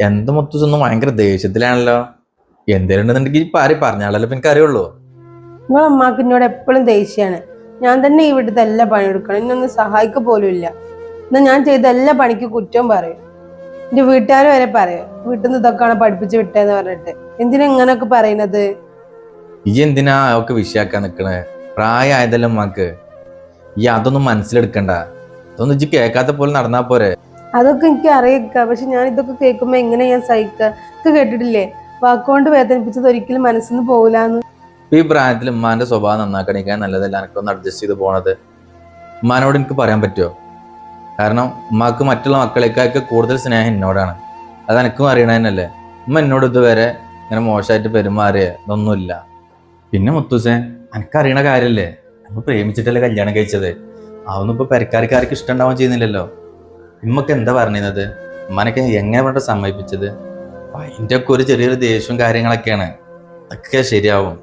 എന്ത് മുത്തൂസൊന്നും ഭയങ്കര ദേഷ്യത്തിലാണല്ലോ. എന്തേലുണ്ടെന്നുണ്ടെങ്കിൽ പാരി പറഞ്ഞാലല്ലോ എനിക്ക് അറിയുള്ളൂ. നിങ്ങളെ അമ്മാക്ക് എന്നോട് എപ്പോഴും ദേഷ്യമാണ്. ഞാൻ തന്നെ ഈ വീട്ടിലത്തെ എല്ലാ പണിയെടുക്കണം എന്നൊന്നും സഹായിക്ക പോലും ഇല്ല. എന്നാ ഞാൻ ചെയ്ത എല്ലാ പണിക്ക് കുറ്റവും പറയും. എന്റെ വീട്ടുകാർ വരെ പറയും. വീട്ടിൽ നിന്ന് ഇതൊക്കെയാണ് പഠിപ്പിച്ച് വിട്ടേന്ന് പറഞ്ഞിട്ട്. എന്തിനാ ഇങ്ങനൊക്കെ പറയുന്നത്? ഈ എന്തിനാ അവക്ക് വിഷയാക്കാൻ നിക്കണേ? പ്രായമായതല്ലോ അമ്മയ്ക്ക് ഈ അതൊന്നും മനസ്സിലെടുക്കണ്ട. അതൊന്നും ഇജ്ജ് കേൾക്കാത്ത പോലെ നടന്നാ പോരെ. അതൊക്കെ എനിക്ക് അറിയിക്ക. പക്ഷെ ഞാൻ ഇതൊക്കെ കേൾക്കുമ്പോ എങ്ങനെ ഞാൻ സഹിക്ക? ഇത് കേട്ടിട്ടില്ലേ? വാക്കുകൊണ്ട് വേദനിപ്പിച്ചത് ഒരിക്കലും മനസ്സിൽ നിന്ന് പോകില്ലാന്ന് ഈ പ്രായത്തിൽ ഉമ്മാന്റെ സ്വഭാവം നന്നാക്കണിക്കാൻ നല്ലതല്ല. എനിക്കൊന്ന് അഡ്ജസ്റ്റ് ചെയ്ത് പോണത്. ഉമ്മാനോട് എനിക്ക് പറയാൻ പറ്റുമോ കാരണം ഉമ്മാക്ക് മറ്റുള്ള മക്കളേക്കാൾക്ക് കൂടുതൽ സ്നേഹം എന്നോടാണ്. അത് എനിക്കും അറിയണതന്നല്ലേ? ഉമ്മ എന്നോട് ഇതുവരെ ഇങ്ങനെ മോശമായിട്ട് പെരുമാറിയ ഇതൊന്നുമില്ല. പിന്നെ മുത്തൂസേ എനിക്കറിയണ കാര്യമല്ലേ നമ്മൾ പ്രേമിച്ചിട്ടല്ലേ കല്യാണം കഴിച്ചത്. അതൊന്നും ഇപ്പൊ പെരക്കാർക്കാർക്ക് ഇഷ്ടം ഉണ്ടാവാൻ ചെയ്യുന്നില്ലല്ലോ. ഉമ്മക്ക് എന്താ പറഞ്ഞത് ഉമ്മാനൊക്കെ എങ്ങനെ പറഞ്ഞ സമ്മതിപ്പിച്ചത്? അതിന്റെ ഒക്കെ ഒരു ചെറിയൊരു ദേഷ്യവും കാര്യങ്ങളൊക്കെയാണ്. അതൊക്കെ ശരിയാവും.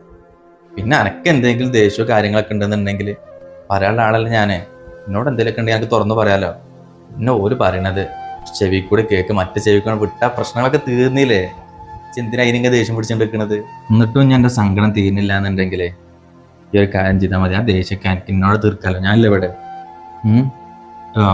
പിന്നെ അനക്ക് എന്തെങ്കിലും ദേഷ്യമോ കാര്യങ്ങളൊക്കെ ഉണ്ടെന്നുണ്ടെങ്കിൽ പറയാനുള്ള ആളല്ല ഞാൻ എന്നോട് എന്തെങ്കിലുമൊക്കെ ഉണ്ടെങ്കിൽ എനിക്ക് തുറന്നു പറയാലോ. പിന്നെ ഓര് പറയണത് ചെവി കൂടെ കേക്ക് മറ്റേ ചെവി കൂടെ വിട്ട പ്രശ്നങ്ങളൊക്കെ തീർന്നില്ലേ? എന്തിനാ അതിനെങ്കിൽ ദേഷ്യം പിടിച്ചോണ്ട് വെക്കണത് എന്നിട്ടും ഞാൻ എന്റെ സങ്കടം തീർന്നില്ല എന്നുണ്ടെങ്കിലേ ഈ ഒരു കാര്യം ചെയ്താൽ മതി. ആ ദേഷ്യമൊക്കെ എനിക്ക് എന്നോട് തീർക്കാലോ. ഞാനില്ല ഇവിടെ. ആ.